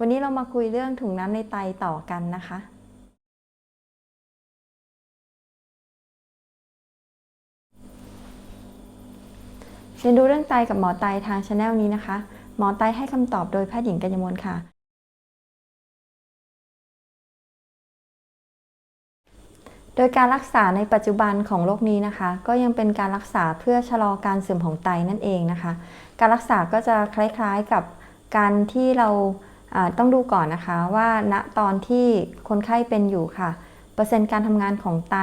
วันนี้เรามาคุยเรื่องถุงน้ำในไตต่อกันนะคะ เรียนรู้เรื่องไตกับหมอไตทางช anel นี้นะคะ หมอไตให้คำตอบโดยแพทย์หญิงกัญญมลค่ะ โดยการรักษาในปัจจุบันของโรคนี้นะคะ ก็ยังเป็นการรักษาเพื่อชะลอการเสื่อมของไตนั่นเองนะคะ การรักษาก็จะคล้ายๆกับการที่เรา ต้องดูก่อนนะคะว่าณตอนที่คนไข้เป็นอยู่ค่ะ เปอร์เซ็นต์การทำงานของไต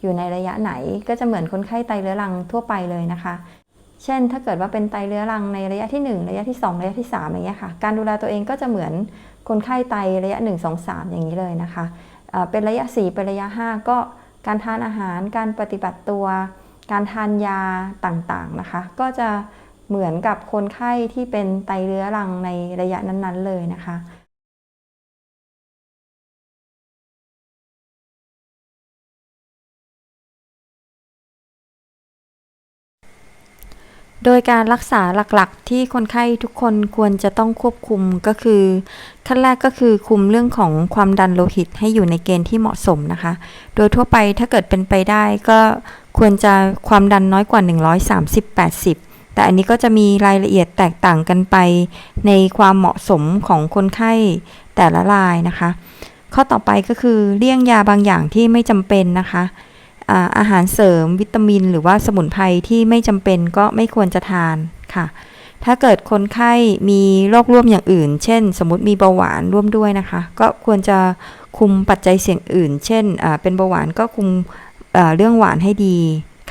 อยู่ในระยะไหน ก็จะเหมือนคนไข้ไตเรื้อรังทั่วไปเลยนะคะ เช่น ถ้าเกิดว่าเป็นไตเรื้อรังในระยะที่ 1 ระยะที่ 2 ระยะที่3อย่างเงี้ยค่ะ การดูแลตัวเองก็จะเหมือนคนไข้ไตระยะ 1 2 3 อย่างนี้เลยนะคะเอ่อเป็นระยะ 4 เป็นระยะ 5 ก็การทานอาหาร การปฏิบัติตัว การทานยาต่างๆนะคะ ก็จะ เหมือนกับคนไข้ที่เป็นไตเรื้อรังในระยะนั้นๆ เลยนะคะโดยการรักษาหลักๆ ที่คนไข้ทุกคนควรจะต้องควบคุมก็คือ ขั้นแรกก็คือคุมเรื่องของความดันโลหิตให้อยู่ในเกณฑ์ที่เหมาะสมนะคะ โดยทั่วไปถ้าเกิดเป็นไปได้ก็ควรจะความดันน้อยกว่า 130-80 แต่อันนี้ก็จะมีรายละเอียดแตกต่างกันไป ในความเหมาะสมของคนไข้แต่ละรายนะคะ ข้อต่อไปก็คือเลี่ยงยาบางอย่างที่ไม่จำเป็นนะคะอาหารเสริมวิตามิน หรือว่าสมุนไพรที่ไม่จำเป็นก็ไม่ควรจะทานค่ะ ถ้าเกิดคนไข้มีโรคร่วมอย่างอื่น เช่น สมมติมีเบาหวานร่วมด้วยนะคะ ก็ควรจะคุมปัจจัยเสี่ยงอื่น เช่นเป็นเบาหวานก็คุมเรื่องหวานให้ดี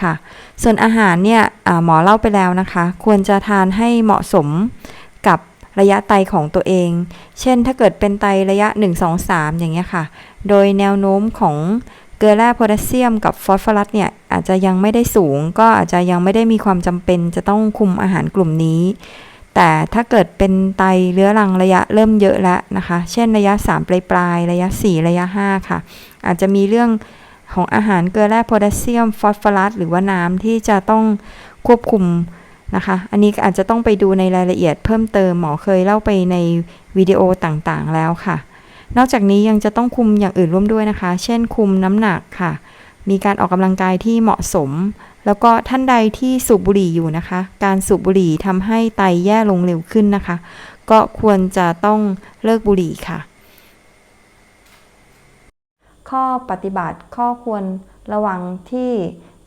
ค่ะ ส่วนอาหารเนี่ยหมอเล่าไปแล้วนะคะ ควรจะทานให้เหมาะสมกับระยะไตของตัวเอง เช่นถ้าเกิดเป็นไตระยะ 1 2 3 อย่างเงี้ยค่ะ โดยแนวโน้มของเกลือแร่โพแทสเซียมกับฟอสฟอรัสเนี่ยอาจจะยังไม่ได้สูง ก็อาจจะยังไม่ได้มีความจำเป็นจะต้องคุมอาหารกลุ่มนี้ แต่ถ้าเกิดเป็นไตเรื้อรังระยะเริ่มเยอะแล้วนะคะ เช่นระยะ 3 ปลายปลายระยะ 4 ระยะ 5 ค่ะ อาจจะมีเรื่อง ของอาหารเกลือแร่โพแทสเซียมฟอสฟอรัสหรือว่าน้ำที่จะต้องควบคุมนะคะ อันนี้อาจจะต้องไปดูในรายละเอียดเพิ่มเติมหมอเคยเล่าไปในวิดีโอต่างๆแล้วค่ะ นอกจากนี้ยังจะต้องคุมอย่างอื่นร่วมด้วยนะคะ เช่นคุมน้ำหนักค่ะ มีการออกกำลังกายที่เหมาะสม แล้วก็ท่านใดที่สูบบุหรี่อยู่นะคะ การสูบบุหรี่ทำให้ไตแย่ลงเร็วขึ้นนะคะ ก็ควรจะต้องเลิกบุหรี่ค่ะ ข้อปฏิบัติข้อควรระวังที่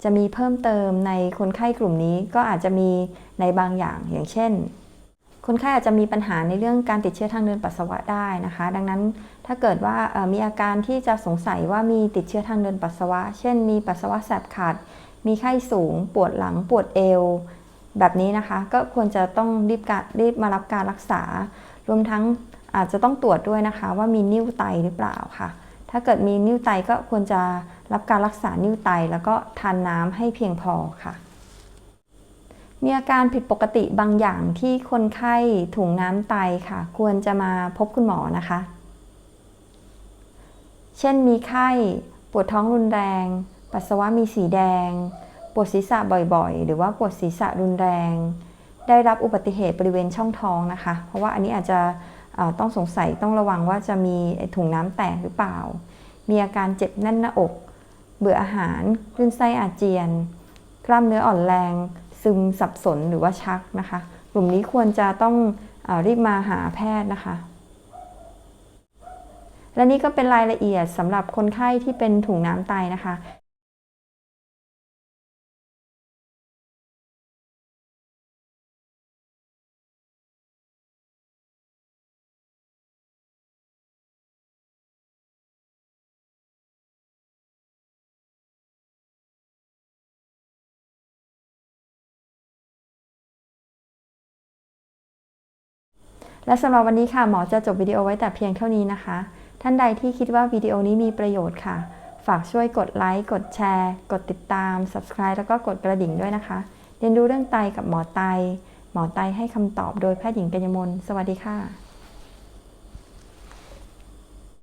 จะมีเพิ่มเติมในคนไข้กลุ่มนี้ก็อาจจะมีในบางอย่างอย่างเช่น คนไข้อาจจะมีปัญหาในเรื่องการติดเชื้อทางเดินปัสสาวะได้นะคะ ดังนั้นถ้าเกิดว่ามีอาการที่จะสงสัยว่ามีติดเชื้อทางเดินปัสสาวะ เช่น มีปัสสาวะแสบขัด มีไข้สูง ปวดหลังปวดเอว แบบนี้นะคะ ก็ควรจะต้องรีบการรีบมารับการรักษา รวมทั้งอาจจะต้องตรวจด้วยนะคะ ว่ามีนิ่วไตหรือเปล่าค่ะ ถ้าเกิดมีนิ่วไตก็ควรจะรับการรักษานิ่วไต แล้วก็ทานน้ำให้เพียงพอค่ะ มีอาการผิดปกติบางอย่างที่คนไข้ถุงน้ำไตค่ะ ควรจะมาพบคุณหมอนะคะ เช่นมีไข้ปวดท้องรุนแรง ปัสสาวะมีสีแดง ปวดศีรษะบ่อยๆ หรือว่าปวดศีรษะรุนแรง ได้รับอุบัติเหตุบริเวณช่องท้องนะคะ เพราะว่าอันนี้อาจจะ ต้องสงสัยต้องระวังว่าจะมีถุงน้ำแตกหรือเปล่า มีอาการเจ็บแน่นหน้าอก เบื่ออาหารคลื่นไส้อาเจียน กล้ามเนื้ออ่อนแรง ซึมสับสนหรือว่าชักนะคะ กลุ่มนี้ควรจะต้องอรีบมาหาแพทย์นะคะ และนี่ก็เป็นรายละเอียดสำหรับคนไข้ที่เป็นถุงน้ำไตนะคะ และสำหรับวันนี้ค่ะหมอจะจบวิดีโอไว้แต่เพียงเท่านี้นะคะ ท่านใดที่คิดว่าวิดีโอนี้มีประโยชน์ค่ะ ฝากช่วยกดไลค์กดแชร์ กดติดตาม subscribe แล้วก็กดกระดิ่งด้วยนะคะ เรียนรู้เรื่องไตกับหมอไต หมอไตให้คำตอบโดยแพทย์หญิงกัญญมลสวัสดีค่ะ